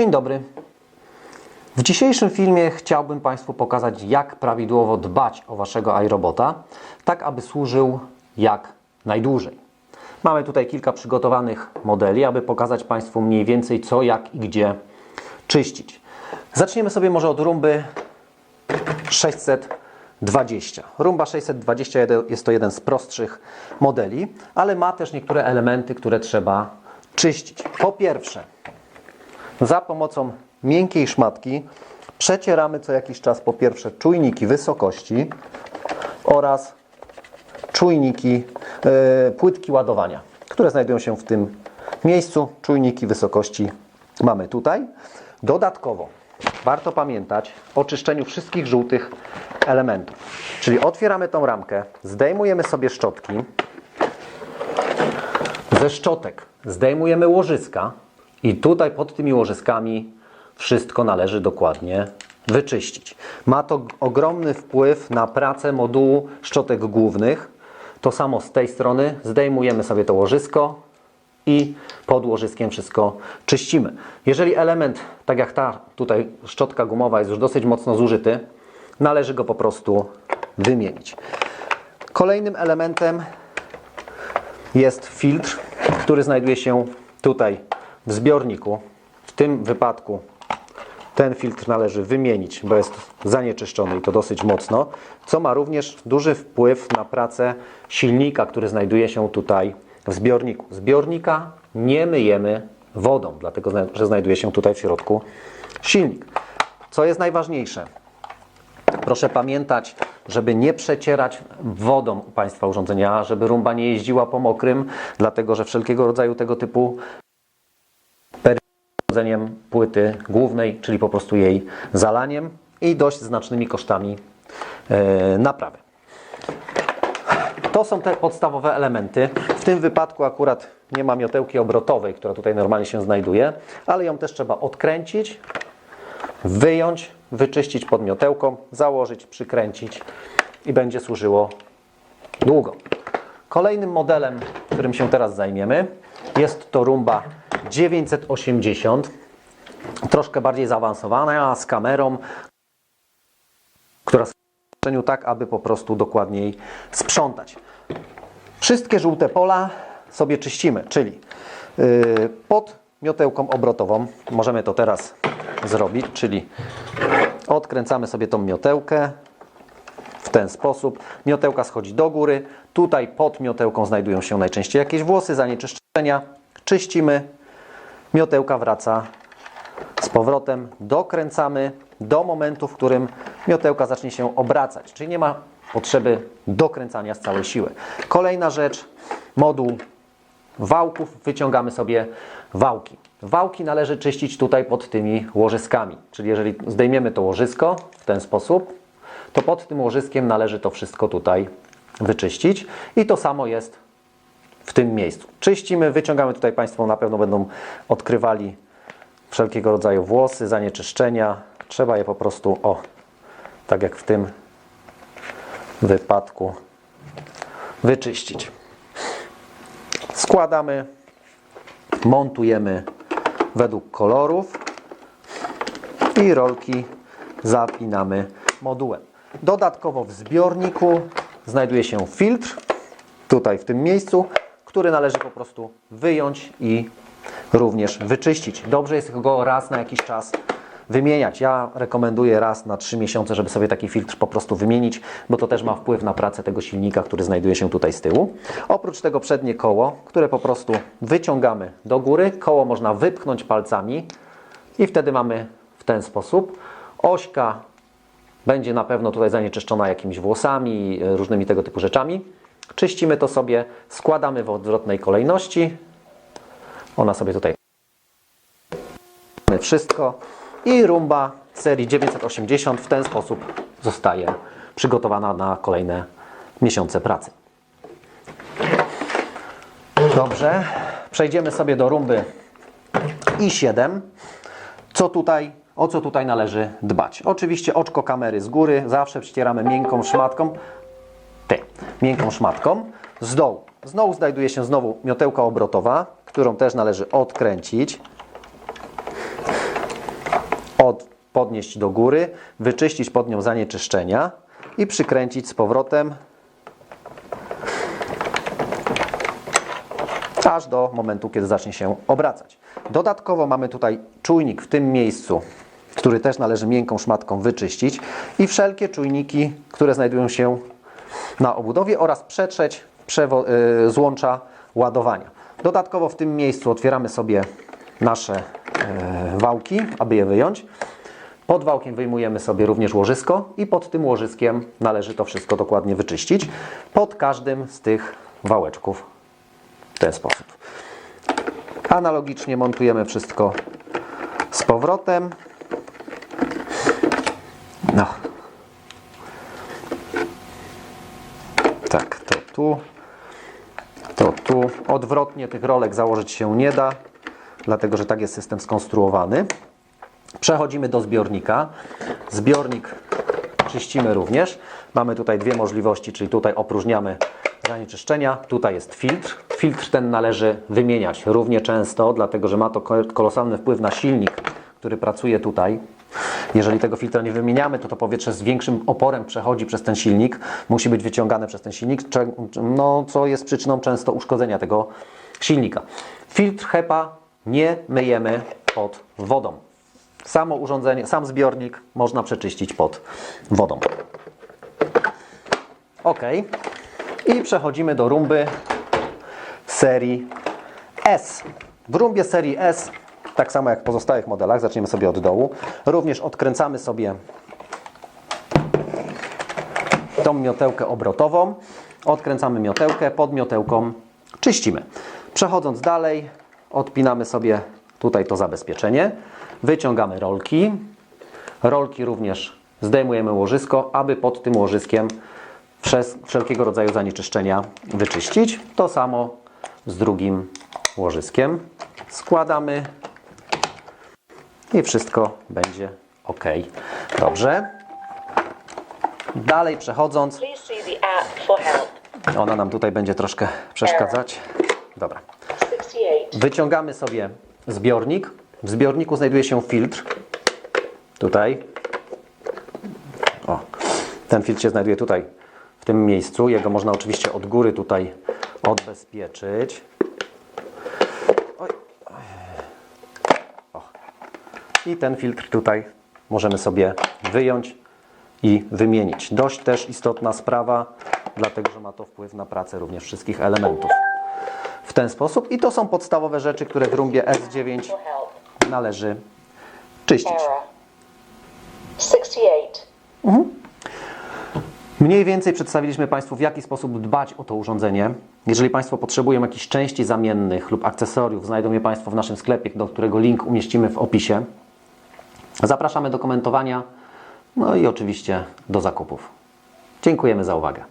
Dzień dobry. W dzisiejszym filmie chciałbym Państwu pokazać, jak prawidłowo dbać o Waszego iRobota, tak aby służył jak najdłużej. Mamy tutaj kilka przygotowanych modeli, aby pokazać Państwu mniej więcej co, jak i gdzie czyścić. Zaczniemy sobie może od rumby 620. Rumba 620 jest to jeden z prostszych modeli, ale ma też niektóre elementy, które trzeba czyścić. Po pierwsze, za pomocą miękkiej szmatki przecieramy co jakiś czas po pierwsze czujniki wysokości oraz czujniki, e, płytki ładowania, które znajdują się w tym miejscu. Czujniki wysokości mamy tutaj. Dodatkowo warto pamiętać o czyszczeniu wszystkich żółtych elementów. Czyli otwieramy tą ramkę, zdejmujemy sobie szczotki, ze szczotek zdejmujemy łożyska i tutaj pod tymi łożyskami wszystko należy dokładnie wyczyścić. Ma to ogromny wpływ na pracę modułu szczotek głównych. To samo z tej strony zdejmujemy sobie to łożysko i pod łożyskiem wszystko czyścimy. Jeżeli element, tak jak ta tutaj szczotka gumowa jest już dosyć mocno zużyty, należy go po prostu wymienić. Kolejnym elementem jest filtr, który znajduje się tutaj w zbiorniku. W tym wypadku ten filtr należy wymienić, bo jest zanieczyszczony i to dosyć mocno, co ma również duży wpływ na pracę silnika, który znajduje się tutaj w zbiorniku. Zbiornika nie myjemy wodą, dlatego że znajduje się tutaj w środku silnik. Co jest najważniejsze? Proszę pamiętać, żeby nie przecierać wodą Państwa urządzenia, żeby rumba nie jeździła po mokrym, dlatego że wszelkiego rodzaju tego typu urządzeniem płyty głównej, czyli po prostu jej zalaniem i dość znacznymi kosztami e, naprawy. To są te podstawowe elementy. W tym wypadku akurat nie ma miotełki obrotowej, która tutaj normalnie się znajduje, ale ją też trzeba odkręcić, wyjąć, wyczyścić pod miotełką, założyć, przykręcić i będzie służyło długo. Kolejnym modelem, którym się teraz zajmiemy, jest to rumba 980. Troszkę bardziej zaawansowana, z kamerą, która w tak, aby po prostu dokładniej sprzątać. Wszystkie żółte pola sobie czyścimy, czyli yy, pod miotełką obrotową możemy to teraz zrobić, czyli odkręcamy sobie tą miotełkę w ten sposób. Miotełka schodzi do góry. Tutaj pod miotełką znajdują się najczęściej jakieś włosy, zanieczyszczenia. Czyścimy. Miotełka wraca z powrotem. Dokręcamy do momentu, w którym miotełka zacznie się obracać. Czyli nie ma potrzeby dokręcania z całej siły. Kolejna rzecz. Moduł wałków. Wyciągamy sobie wałki. Wałki należy czyścić tutaj pod tymi łożyskami. Czyli jeżeli zdejmiemy to łożysko w ten sposób, to pod tym łożyskiem należy to wszystko tutaj wyczyścić. I to samo jest w tym miejscu. Czyścimy, wyciągamy tutaj Państwo na pewno będą odkrywali wszelkiego rodzaju włosy, zanieczyszczenia. Trzeba je po prostu, o, tak jak w tym wypadku, wyczyścić. Składamy, montujemy według kolorów i rolki zapinamy modułem. Dodatkowo w zbiorniku znajduje się filtr, tutaj w tym miejscu, który należy po prostu wyjąć i również wyczyścić. Dobrze jest go raz na jakiś czas wymieniać. Ja rekomenduję raz na 3 miesiące, żeby sobie taki filtr po prostu wymienić, bo to też ma wpływ na pracę tego silnika, który znajduje się tutaj z tyłu. Oprócz tego przednie koło, które po prostu wyciągamy do góry. Koło można wypchnąć palcami i wtedy mamy w ten sposób. Ośka będzie na pewno tutaj zanieczyszczona jakimiś włosami, różnymi tego typu rzeczami. Czyścimy to sobie, składamy w odwrotnej kolejności. Ona sobie tutaj wszystko i rumba serii 980 w ten sposób zostaje przygotowana na kolejne miesiące pracy. Dobrze, przejdziemy sobie do rumby i7. Co tutaj, o co tutaj należy dbać? Oczywiście oczko kamery z góry, zawsze przycieramy miękką szmatką. Miękką szmatką. Z dołu. Z dołu znajduje się znowu miotełka obrotowa, którą też należy odkręcić. podnieść do góry, wyczyścić pod nią zanieczyszczenia i przykręcić z powrotem aż do momentu, kiedy zacznie się obracać. Dodatkowo mamy tutaj czujnik w tym miejscu, który też należy miękką szmatką wyczyścić i wszelkie czujniki, które znajdują się na obudowie oraz przetrzeć y, złącza ładowania. Dodatkowo w tym miejscu otwieramy sobie nasze y, wałki, aby je wyjąć. Pod wałkiem wyjmujemy sobie również łożysko i pod tym łożyskiem należy to wszystko dokładnie wyczyścić. Pod każdym z tych wałeczków w ten sposób. Analogicznie montujemy wszystko z powrotem. No. Tak, to tu, to tu. Odwrotnie tych rolek założyć się nie da, dlatego że tak jest system skonstruowany. Przechodzimy do zbiornika. Zbiornik czyścimy również. Mamy tutaj dwie możliwości, czyli tutaj opróżniamy zanieczyszczenia. Tutaj jest filtr. Filtr ten należy wymieniać równie często, dlatego że ma to ko- kolosalny wpływ na silnik, który pracuje tutaj. Jeżeli tego filtra nie wymieniamy, to to powietrze z większym oporem przechodzi przez ten silnik, musi być wyciągane przez ten silnik, no, co jest przyczyną często uszkodzenia tego silnika. Filtr HEPA nie myjemy pod wodą. Samo urządzenie, sam zbiornik można przeczyścić pod wodą. Ok. I przechodzimy do rumby serii S. W rumbie serii S, tak samo jak w pozostałych modelach, zaczniemy sobie od dołu. Również odkręcamy sobie tą miotełkę obrotową. Odkręcamy miotełkę, pod miotełką czyścimy. Przechodząc dalej, odpinamy sobie tutaj to zabezpieczenie. Wyciągamy rolki. Rolki również zdejmujemy łożysko, aby pod tym łożyskiem wszelkiego rodzaju zanieczyszczenia wyczyścić. To samo z drugim łożyskiem. Składamy i wszystko będzie ok. Dobrze. Dalej przechodząc, ona nam tutaj będzie troszkę przeszkadzać. Dobra. 68. Wyciągamy sobie zbiornik. W zbiorniku znajduje się filtr. Tutaj. O, ten filtr się znajduje tutaj, w tym miejscu. Jego można oczywiście od góry tutaj odbezpieczyć. Oj. O. I ten filtr tutaj możemy sobie wyjąć i wymienić. Dość też istotna sprawa, dlatego że ma to wpływ na pracę również wszystkich elementów w ten sposób. I to są podstawowe rzeczy, które w rumbie S9 For help. należy czyścić. 68. Mniej więcej przedstawiliśmy Państwu, w jaki sposób dbać o to urządzenie. Jeżeli Państwo potrzebują jakichś części zamiennych lub akcesoriów, znajdą je Państwo w naszym sklepie, do którego link umieścimy w opisie. Zapraszamy do komentowania, no i oczywiście do zakupów. Dziękujemy za uwagę.